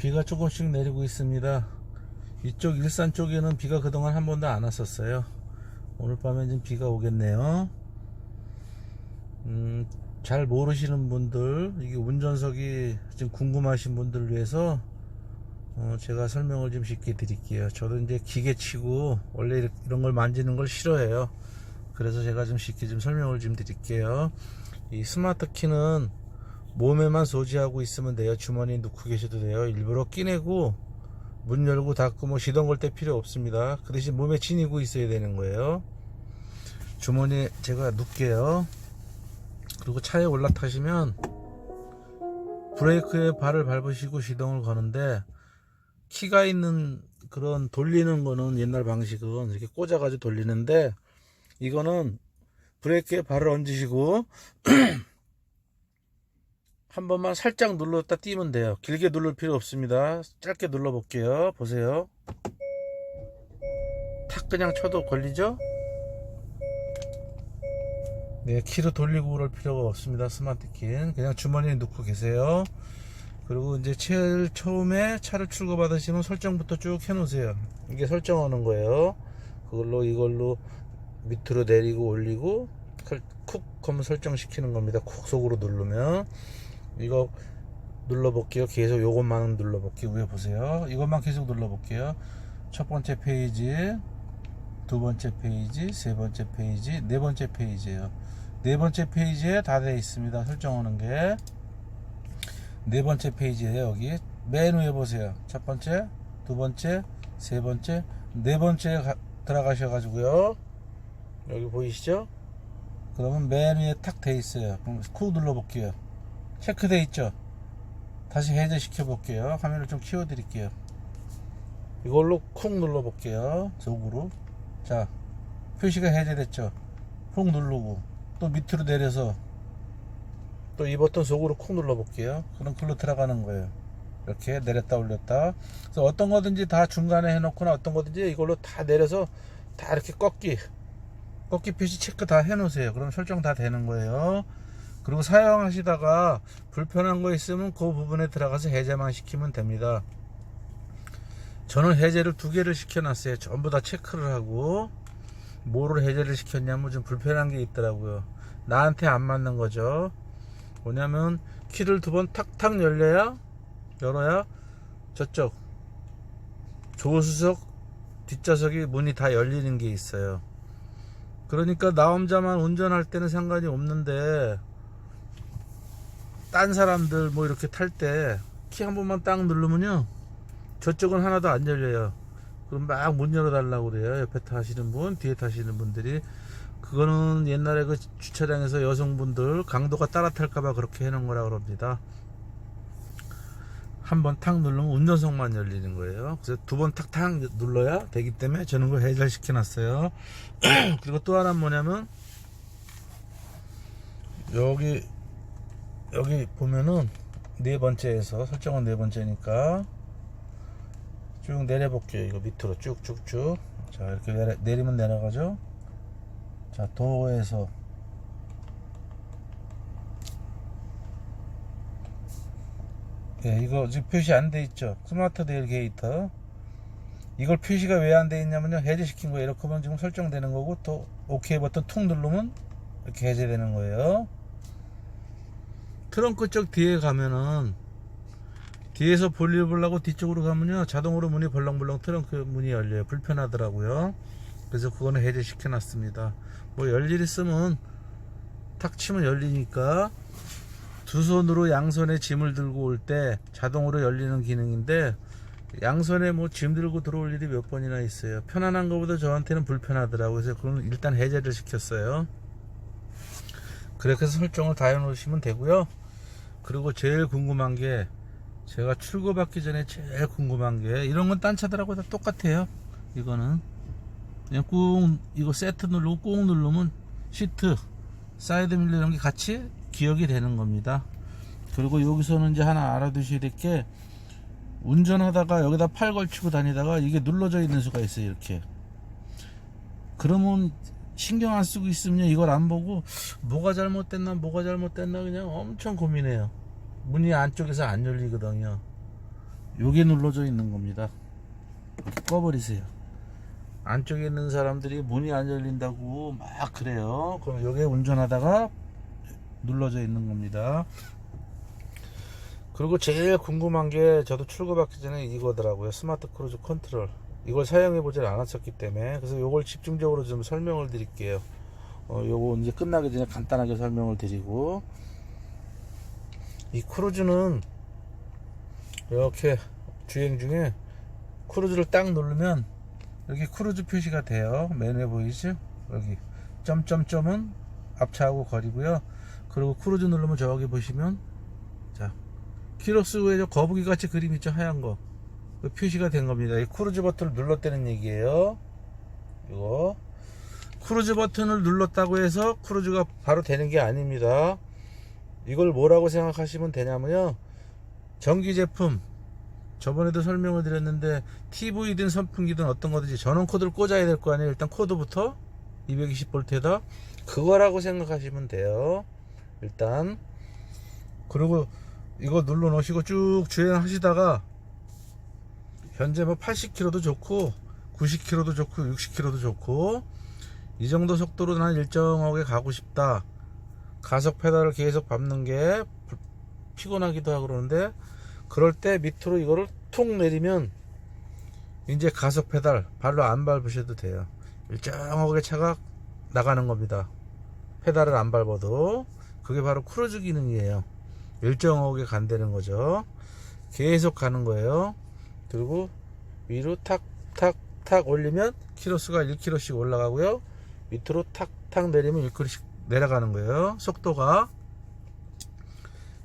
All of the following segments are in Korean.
비가 조금씩 내리고 있습니다. 이쪽 일산 쪽에는 비가 그동안 한 번도 안 왔었어요. 오늘 밤에 좀 비가 오겠네요. 음, 잘 모르시는 분들, 이게 운전석이 좀 궁금하신 분들 위해서 어, 제가 설명을 좀 쉽게 드릴게요. 저도 이제 기계 치고 원래 이렇- 이런 걸 만지는 걸 싫어해요. 그래서 제가 좀 쉽게 좀 설명을 좀 드릴게요. 이 스마트 키는 몸에만 소지하고 있으면 돼요. 주머니에 넣고 계셔도 돼요. 일부러 끼내고 문 열고 닫고 뭐 시동 걸 때 필요 없습니다. 그 대신 몸에 지니고 있어야 되는 거예요. 주머니에 제가 넣을게요. 그리고 차에 올라타시면 브레이크에 발을 밟으시고 시동을 거는데 키가 있는 그런 돌리는 거는 옛날 방식은 이렇게 꽂아가지고 돌리는데 이거는 브레이크에 발을 얹으시고 한 번만 살짝 눌렀다 띄면 돼요. 길게 누를 필요 없습니다. 짧게 눌러 볼게요. 보세요. 탁 그냥 쳐도 걸리죠? 네, 키로 돌리고 그럴 필요가 없습니다. 스마트 키는 그냥 주머니에 넣고 계세요. 그리고 이제 제일 처음에 차를 출고 받으시면 설정부터 쭉 해놓으세요. 이게 설정하는 거예요. 그걸로 이걸로 밑으로 내리고 올리고 설- 쿡 하면 설정시키는 겁니다. 쿡 속으로 누르면 이거 눌러볼게요. 계속 요것만 눌러볼게요. 위에 보세요. 이것만 계속 눌러볼게요. 첫 번째 페이지, 두 번째 페이지, 세 번째 페이지, 네 번째 페이지예요. 네 번째 페이지에 다 되어 있습니다. 설정하는 게. 네 번째 페이지에요 여기 맨 위에 보세요 첫 번째 두 번째 세 번째 네 번째 가- 들어가셔가지고요 여기 보이시죠 그러면 맨 위에 탁 돼 있어요 그럼 쿡 눌러 볼게요 체크돼 있죠 다시 해제 시켜 볼게요 화면을 좀 키워 드릴게요 이걸로 쿡 눌러 볼게요 속으로 자 표시가 해제됐죠 훅 누르고 또 밑으로 내려서 또 이 버튼 속으로 콕 눌러 볼게요. 그럼 글로 들어가는 거예요. 이렇게 내렸다 올렸다. 그래서 어떤 거든지 다 중간에 해놓거나 어떤 거든지 이걸로 다 내려서 다 이렇게 꺾기 꺾기 표시 체크 다 해놓으세요. 그럼 설정 다 되는 거예요. 그리고 사용하시다가 불편한 거 있으면 그 부분에 들어가서 해제만 시키면 됩니다. 저는 해제를 두 개를 시켜놨어요. 전부 다 체크를 하고 뭐를 해제를 시켰냐면 좀 불편한 게 있더라고요. 나한테 안 맞는 거죠. 뭐냐면 키를 두 번 탁탁 열려야 열어야 저쪽 조수석 뒷좌석이 문이 다 열리는 게 있어요. 그러니까 나 혼자만 운전할 때는 상관이 없는데 딴 사람들 뭐 이렇게 탈 때 키 한 번만 딱 누르면요 저쪽은 하나도 안 열려요. 그럼 막 문 열어달라고 그래요. 옆에 타시는 분, 뒤에 타시는 분들이 그거는 옛날에 그 주차장에서 여성분들 강도가 따라 탈까봐 그렇게 해놓은 거라 그럽니다. 한 번 탁 누르면 운전석만 열리는 거예요. 그래서 두 번 탁탁 눌러야 되기 때문에 저는 그걸 해제시켜 놨어요. 그리고 또 하나 는 뭐냐면 여기 여기 보면은 네 번째에서 설정은 네 번째니까 쭉 내려볼게요. 이거 밑으로 쭉쭉쭉. 자 이렇게 내려, 내리면 내려가죠. 자 도어에서 예, 이거 지금 표시 안 돼 있죠 스마트 데일 게이터 이걸 표시가 왜 안 돼 있냐면요 해제시킨 거예요 이렇게 하면 지금 설정되는 거고 또 오케이 버튼 툭 누르면 이렇게 해제되는 거예요 트렁크 쪽 뒤에 가면은 뒤에서 볼일 보려고 뒤쪽으로 가면요. 자동으로 문이 벌렁벌렁 트렁크 문이 열려요. 불편하더라고요. 그래서 그거는 해제시켜 놨습니다. 뭐 열일 있으면 탁 치면 열리니까 두 손으로 양손에 짐을 들고 올 때 자동으로 열리는 기능인데 양손에 뭐 짐 들고 들어올 일이 몇 번이나 있어요. 편안한 것보다 저한테는 불편하더라고요. 그래서 그건 일단 해제를 시켰어요. 그렇게 해서 설정을 다 해놓으시면 되고요 그리고 제일 궁금한 게 제가 출고받기 전에 제일 궁금한 게 이런 건 딴 차들하고 다 똑같아요. 이거는. 그냥 꾹 이거 세트 누르고 꾹 누르면 시트 사이드 밀러 이런 게 같이 기억이 되는 겁니다. 그리고 여기서는 이제 하나 알아두셔야 될 게 운전하다가 여기다 팔 걸치고 다니다가 이게 눌러져 있는 수가 있어요 이렇게. 그러면 신경 안 쓰고 있으면 이걸 안 보고 뭐가 잘못됐나 뭐가 잘못됐나 그냥 엄청 고민해요. 문이 안쪽에서 안 열리거든요. 요게 눌러져 있는 겁니다. 꺼버리세요. 안쪽에 있는 사람들이 문이 안 열린다고 막 그래요. 그럼 요게 운전하다가 눌러져 있는 겁니다. 그리고 제일 궁금한 게 저도 출고받기 전에 이거더라고요. 스마트 크루즈 컨트롤 이걸 사용해 보질 않았었기 때문에 그래서 요걸 집중적으로 좀 설명을 드릴게요. 어, 요거 이제 끝나기 전에 간단하게 설명을 드리고. 이 크루즈는 이렇게 주행 중에 크루즈를 딱 누르면 여기 크루즈 표시가 돼요. 메뉴에 보이죠? 여기. 점점점은 앞차하고 거리고요. 그리고 크루즈 누르면 저기 보시면 자 키로수에 저 거북이 같이 그림 있죠? 하얀 거. 그 표시가 된 겁니다. 이 크루즈 버튼을 눌렀다는 얘기예요. 이거. 크루즈 버튼을 눌렀다고 해서 크루즈가 바로 되는 게 아닙니다. 이걸 뭐라고 생각하시면 되냐면요. 전기 제품. 저번에도 설명을 드렸는데 TV든 선풍기든 어떤 거든지 전원 코드를 꽂아야 될 거 아니에요. 일단 코드부터 220V에다 그거라고 생각하시면 돼요. 일단. 그리고 이거 눌러 놓으시고 쭉 주행하시다가 현재 뭐 80km도 좋고 90km도 좋고 60km도 좋고 이 정도 속도로 난 일정하게 가고 싶다. 가속 페달을 계속 밟는 게 불- 피곤하기도 하고 그러는데 그럴 때 밑으로 이거를 툭 내리면 이제 가속 페달 발로 안 밟으셔도 돼요. 일정하게 차가 나가는 겁니다. 페달을 안 밟아도. 그게 바로 크루즈 기능이에요. 일정하게 간다는 거죠. 계속 가는 거예요 그리고 위로 탁탁탁 올리면 키로수가 1km씩 올라가고요. 밑으로 탁탁 내리면 1km씩 내려가는 거예요. 속도가.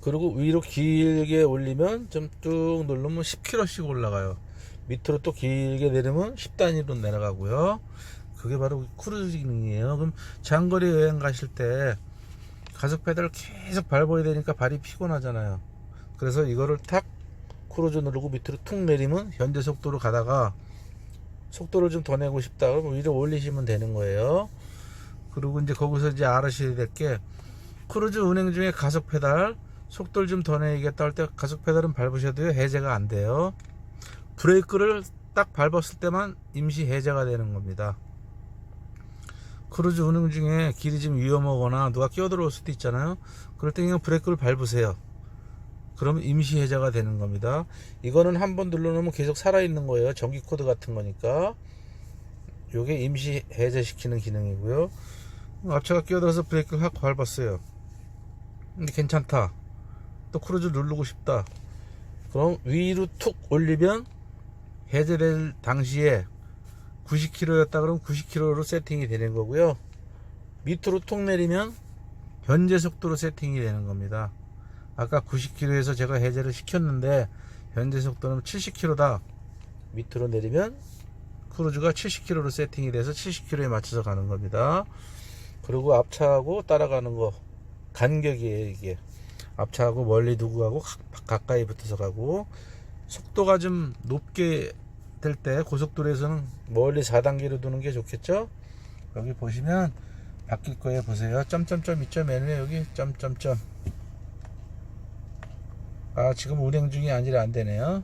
그리고 위로 길게 올리면 좀뚝 누르면 10km씩 올라가요. 밑으로 또 길게 내리면 10단위로 내려가고요. 그게 바로 크루즈 기능이에요. 그럼 장거리 여행 가실 때 가속 페달을 계속 밟아야 되니까 발이 피곤하잖아요. 그래서 이거를 탁 크루즈 누르고 밑으로 툭 내리면 현재 속도로 가다가 속도를 좀 더 내고 싶다. 그러면 위로 올리시면 되는 거예요. 그리고 이제 거기서 이제 알아셔야 될 게 크루즈 운행 중에 가속 페달 속도를 좀 더 내겠다 할 때 가속 페달은 밟으셔도요. 해제가 안 돼요. 브레이크를 딱 밟았을 때만 임시 해제가 되는 겁니다. 크루즈 운행 중에 길이 좀 위험하거나 누가 끼어들어올 수도 있잖아요. 그럴 때 그냥 브레이크를 밟으세요 그러면 임시 해제가 되는 겁니다. 이거는 한 번 눌러놓으면 계속 살아있는 거예요. 전기 코드 같은 거니까. 요게 임시 해제시키는 기능이고요. 앞차가 끼어들어서 브레이크를 확 밟았어요. 근데 괜찮다. 또 크루즈 누르고 싶다. 그럼 위로 툭 올리면 해제될 당시에 90km였다 그러면 90km로 세팅이 되는 거고요. 밑으로 툭 내리면 현재 속도로 세팅이 되는 겁니다 아까 90km에서 제가 해제를 시켰는데 현재 속도는 70km다 밑으로 내리면 크루즈가 70km로 세팅이 돼서 70km에 맞춰서 가는 겁니다. 그리고 앞차하고 따라가는 거 간격이에요 이게 앞차하고 멀리 두고 가고 가- 가까이 붙어서 가고 속도가 좀 높게 될 때 고속도로에서는 멀리 4단계로 두는 게 좋겠죠? 여기 보시면 바뀔 거예요. 보세요. 점점점 있죠 메뉴에 여기 점점점 아 지금 운행 중이 아니라 안 되네요.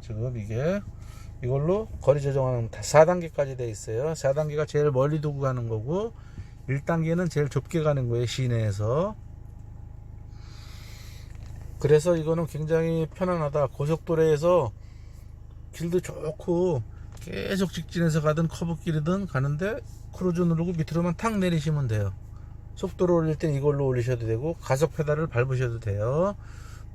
지금 이게 이걸로 거리 조정하는 4단계까지 돼 있어요. 4단계가 제일 멀리 두고 가는 거고 1단계는 제일 좁게 가는 거예요 시내에서. 그래서 이거는 굉장히 편안하다. 고속도로에서 길도 좋고 계속 직진해서 가든 커브길이든 가는데 크루즈 누르고 밑으로만 탁 내리시면 돼요. 속도를 올릴 땐 이걸로 올리셔도 되고 가속 페달을 밟으셔도 돼요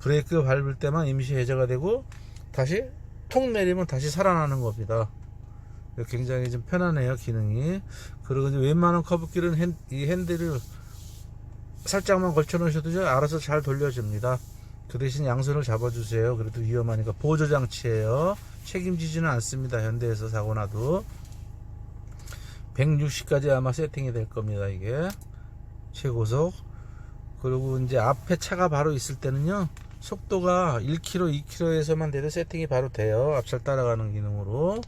브레이크 밟을 때만 임시 해제가 되고 다시 통 내리면 다시 살아나는 겁니다. 굉장히 좀 편하네요 기능이. 그리고 이제 웬만한 커브길은 핸, 이 핸들을 살짝만 걸쳐 놓으셔도 저 알아서 잘 돌려줍니다. 그 대신 양손을 잡아주세요. 그래도 위험하니까 보조 장치예요. 책임지지는 않습니다 현대에서 사고 나도. 160까지 아마 세팅이 될 겁니다 이게. 최고속. 그리고 이제 앞에 차가 바로 있을 때는요 속도가 1km 2km에서만 돼도 세팅이 바로 돼요. 앞차를 따라가는 기능으로.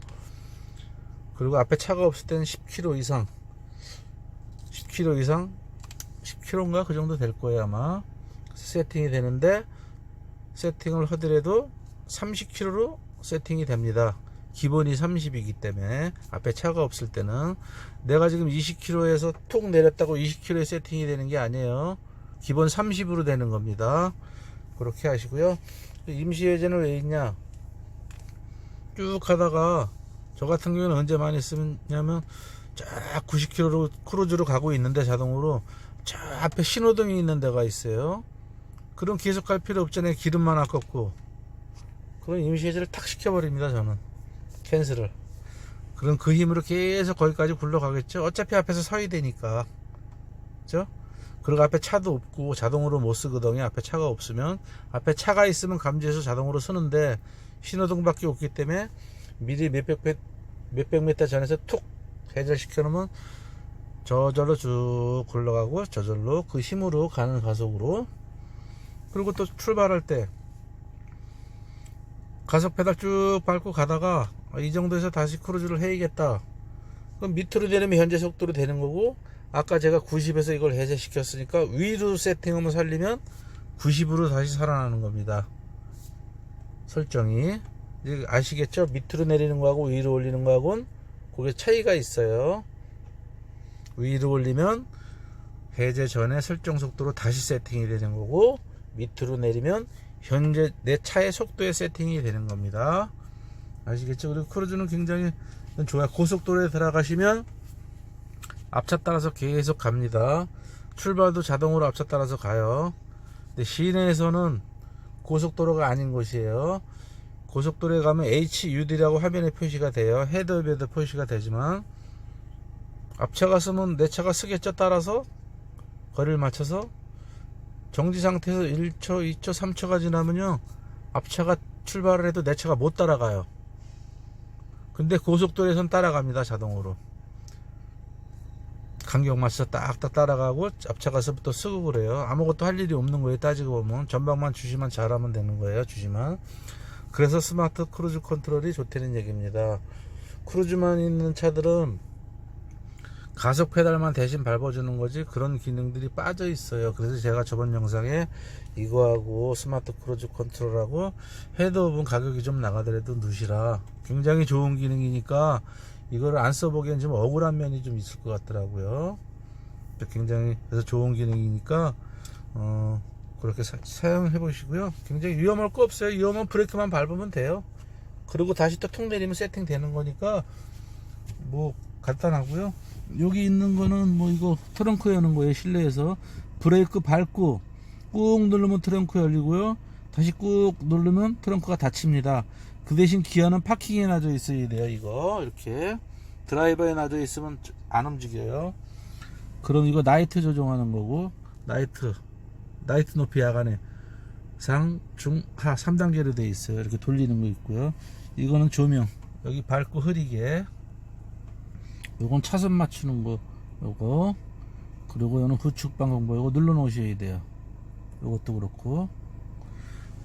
그리고 앞에 차가 없을 때는 10km 이상. 10km 이상? 10km인가? 그 정도 될 거예요 아마. 세팅이 되는데 세팅을 하더라도 30km로 세팅이 됩니다. 기본이 30이기 때문에 앞에 차가 없을 때는. 내가 지금 20km에서 툭 내렸다고 20km에 세팅이 되는 게 아니에요. 기본 30으로 되는 겁니다. 그렇게 하시고요. 임시 해제는 왜 있냐? 쭉 가다가 저 같은 경우는 언제 많이 쓰냐면 쫙 90km로 크루즈로 가고 있는데 자동으로 저 앞에 신호등이 있는 데가 있어요. 그럼 계속 갈 필요 없잖아요. 기름만 아깝고. 그럼 임시 해제를 탁 시켜버립니다. 저는 캔슬을. 그럼 그 힘으로 계속 거기까지 굴러가겠죠. 어차피 앞에서 서야 되니까. 그죠? 그리고 앞에 차도 없고 자동으로 못 쓰거든요. 앞에 차가 없으면 앞에 차가 있으면 감지해서 자동으로 쓰는데 신호등밖에 없기 때문에 미리 몇백 배- 몇백 미터 전에서 툭 해제시켜 놓으면 저절로 쭉 굴러가고 저절로 그 힘으로 가는 가속으로 그리고 또 출발할 때 가속 페달 쭉 밟고 가다가 아, 이 정도에서 다시 크루즈를 해야겠다. 그럼 밑으로 내리면 현재 속도로 되는 거고 아까 제가 90에서 이걸 해제시켰으니까 위로 세팅하면 살리면 90으로 다시 살아나는 겁니다. 설정이 이제 아시겠죠? 밑으로 내리는 거하고 위로 올리는 거하고는 그게 차이가 있어요. 위로 올리면 해제 전에 설정 속도로 다시 세팅이 되는 거고 밑으로 내리면 현재 내 차의 속도에 세팅이 되는 겁니다. 아시겠죠? 그리고 크루즈는 굉장히 좋아요. 고속도로에 들어가시면 앞차 따라서 계속 갑니다. 출발도 자동으로 앞차 따라서 가요. 근데 시내에서는 고속도로가 아닌 곳이에요. 고속도로에 가면 HUD라고 화면에 표시가 돼요. 헤드업에도 표시가 되지만 앞차가 쓰면 내 차가 쓰겠죠. 따라서 거리를 맞춰서 정지 상태에서 1초, 2초, 3초가 지나면요. 앞차가 출발을 해도 내 차가 못 따라가요. 근데 고속도로에선 따라갑니다. 자동으로. 간격 맞춰서 딱딱 따라가고 앞차가서부터 쓰고 그래요. 아무것도 할 일이 없는 거예요. 따지고 보면 전방만 주시만 잘하면 되는 거예요. 주시만. 그래서 스마트 크루즈 컨트롤이 좋다는 얘기입니다. 크루즈만 있는 차들은 가속 페달만 대신 밟아주는 거지 그런 기능들이 빠져 있어요. 그래서 제가 저번 영상에 이거하고 스마트 크루즈 컨트롤하고 헤드업은 가격이 좀 나가더라도 누시라 굉장히 좋은 기능이니까 이거를 안 써보기엔 좀 억울한 면이 좀 있을 것 같더라고요. 굉장히 그래서 좋은 기능이니까 어 그렇게 사, 사용해 보시고요. 굉장히 위험할 거 없어요. 위험한 브레이크만 밟으면 돼요. 그리고 다시 또 통 내리면 세팅 되는 거니까 뭐 간단하고요. 여기 있는 거는 뭐 이거 트렁크 여는 거예요. 실내에서 브레이크 밟고 꾹 누르면 트렁크 열리고요. 다시 꾹 누르면 트렁크가 닫힙니다. 그 대신 기어는 파킹에 놔져 있어야 돼요. 이거 이렇게 드라이버에 놔져 있으면 안 움직여요. 그럼 이거 나이트 조정하는 거고 나이트 나이트 높이 야간에 상, 중, 하 3단계로 돼 있어요. 이렇게 돌리는 거 있고요. 이거는 조명 여기 밝고 흐리게 요건 차선 맞추는 거 요거 그리고 요는 후축 방공보 요거 눌러 놓으셔야 돼요 요것도 그렇고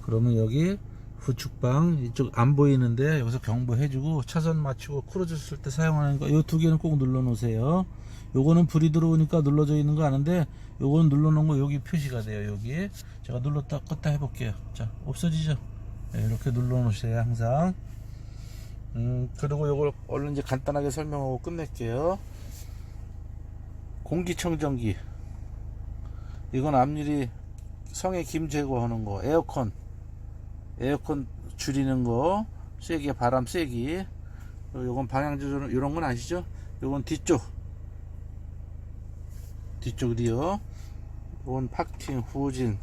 그러면 여기 후축방 이쪽 안 보이는데 여기서 경보해 주고 차선 맞추고 크루즈 쓸 때 사용하는 거요두 개는 꼭 눌러 놓으세요 요거는 불이 들어오니까 눌러져 있는 거 아는데 요거는 눌러 놓은 거 여기 표시가 돼요 여기 제가 눌렀다 껐다 해 볼게요 자 없어지죠 네, 이렇게 눌러 놓으세요 항상 음, 그리고 요걸 얼른 이제 간단하게 설명하고 끝낼게요. 공기청정기. 이건 앞일이 성에 김 제거하는 거. 에어컨. 에어컨 줄이는 거. 세게 바람 세기. 그리고 요건 방향 조절 이런 건 아시죠? 요건 뒤쪽. 뒤쪽 리어. 요건 파킹, 후진,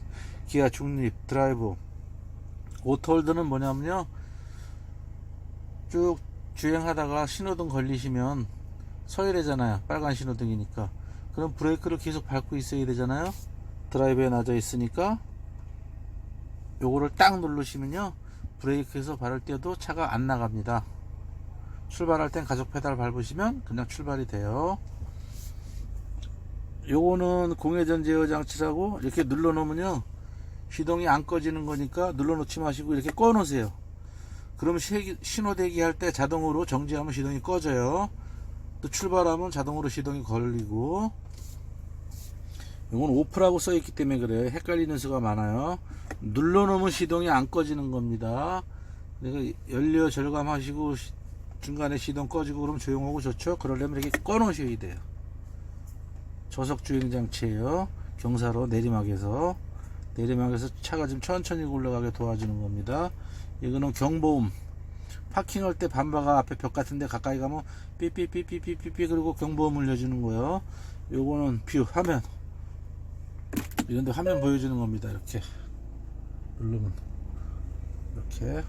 기아 중립, 드라이브. 오토홀드는 뭐냐면요. 쭉 주행하다가 신호등 걸리시면 서야 되잖아요. 빨간 신호등이니까. 그럼 브레이크를 계속 밟고 있어야 되잖아요. 드라이브에 놔져 있으니까 요거를 딱 누르시면요. 브레이크에서 발을 떼도 차가 안 나갑니다. 출발할 땐 가속 페달 밟으시면 그냥 출발이 돼요. 요거는 공회전 제어 장치라고 이렇게 눌러 놓으면요. 시동이 안 꺼지는 거니까 눌러 놓지 마시고 이렇게 꺼 놓으세요. 시- 신호 대기할 때 자동으로 정지하면 시동이 꺼져요. 또 출발하면 자동으로 시동이 걸리고 이건 오프라고 써 있기 때문에 그래요. 헷갈리는 수가 많아요. 눌러놓으면 시동이 안 꺼지는 겁니다. 그러니까 연료 절감하시고 시- 중간에 시동 꺼지고 그러면 조용하고 좋죠. 그러려면 이렇게 꺼놓으셔야 돼요. 저속 주행 장치예요. 경사로 내리막에서 내리막에서 차가 좀 천천히 올라가게 도와주는 겁니다. 이거는 경보음. 파킹할 때 반바가 앞에 벽 같은데 가까이 가면 삐삐삐삐삐삐삐 그리고 경보음 울려주는 거예요. 요거는 뷰 화면. 이런데 화면 보여주는 겁니다. 이렇게 누르면 이렇게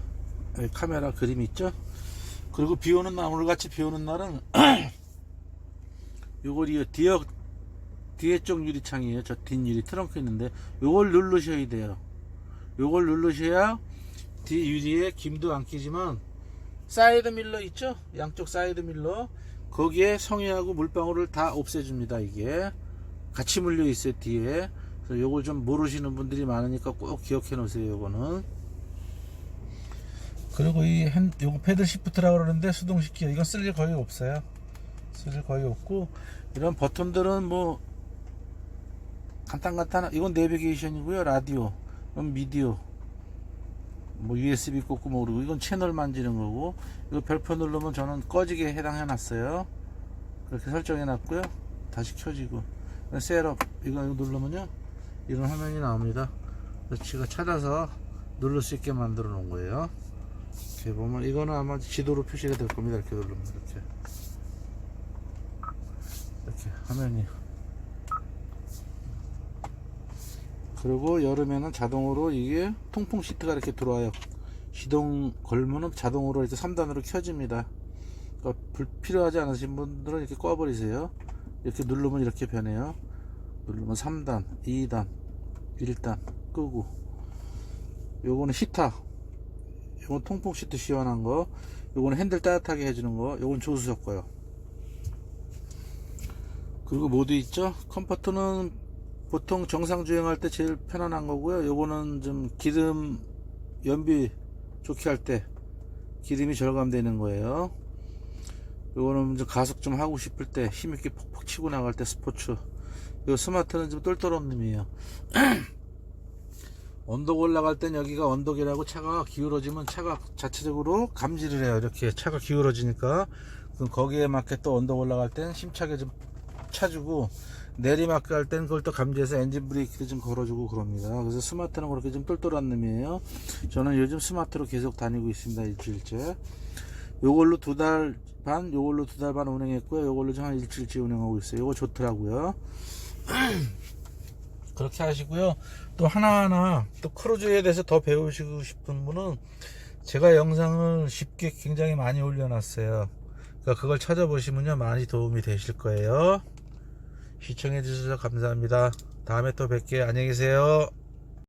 여기 카메라 그림 있죠? 그리고 비 오는 날 오늘같이 비 오는 날은 요걸 이 뒤에 뒤에 쪽 유리창이에요. 저 뒷유리 트렁크 있는데 요걸 누르셔야 돼요. 요걸 누르셔야 뒤 유리에 김도 안 끼지만 사이드 밀러 있죠? 양쪽 사이드 밀러 거기에 성에하고 물방울을 다 없애줍니다. 이게 같이 물려 있어요 뒤에. 그래서 요걸 좀 모르시는 분들이 많으니까 꼭 기억해 놓으세요. 요거는. 그리고 이 핸, 요거 패들 시프트라고 그러는데 수동식 기어 이건 쓸 일 거의 없어요. 쓸 일 거의 없고 이런 버튼들은 뭐 간단간단 이건 내비게이션이고요. 라디오, 이건 미디어, 뭐 USB 꽂고 모르고 이건 채널 만지는 거고 이거 별표 누르면 저는 꺼지게 해당해 놨어요. 그렇게 설정해 놨고요. 다시 켜지고 셋업 이거 누르면요 이런 화면이 나옵니다. 제가 찾아서 누를 수 있게 만들어 놓은 거예요. 이렇게 보면 이거는 아마 지도로 표시가 될 겁니다. 이렇게 누르면 이렇게 이렇게 화면이 그리고 여름에는 자동으로 이게 통풍 시트가 이렇게 들어와요. 시동 걸면은 자동으로 이제 3단으로 켜집니다. 그러니까 불 필요하지 않으신 분들은 이렇게 꺼버리세요. 이렇게 누르면 이렇게 변해요. 누르면 3단, 2단, 1단 끄고 요거는 히타 요건 통풍 시트 시원한 거. 요거는 핸들 따뜻하게 해주는 거. 요건 조수석 거요. 그리고 모드 있죠? 컴포트는 보통 정상 주행할 때 제일 편안한 거고요. 요거는 좀 기름 연비 좋게 할 때 기름이 절감되는 거예요. 요거는 좀 가속 좀 하고 싶을 때 힘있게 폭폭 치고 나갈 때 스포츠 요 스마트는 좀 똘똘한 놈이에요 언덕 올라갈 땐 여기가 언덕이라고 차가 기울어지면 차가 자체적으로 감지를 해요. 이렇게 차가 기울어지니까 그럼 거기에 맞게 또 언덕 올라갈 땐 힘차게 좀 차주고 내리막길 할땐 그걸 또 감지해서 엔진 브레이크를 좀 걸어주고 그럽니다. 그래서 스마트는 그렇게 좀 똘똘한 놈이에요. 저는 요즘 스마트로 계속 다니고 있습니다. 일주일째. 요걸로 두 달 반, 요걸로 두 달 반 운행했고요. 요걸로 좀 한 일주일째 운행하고 있어요. 요거 좋더라고요. 그렇게 하시고요. 또 하나하나 또 크루즈에 대해서 더 배우시고 싶은 분은 제가 영상을 쉽게 굉장히 많이 올려놨어요. 그러니까 그걸 찾아보시면요 많이 도움이 되실 거예요. 시청해 주셔서 감사합니다. 다음에 또 뵐게요. 안녕히 계세요.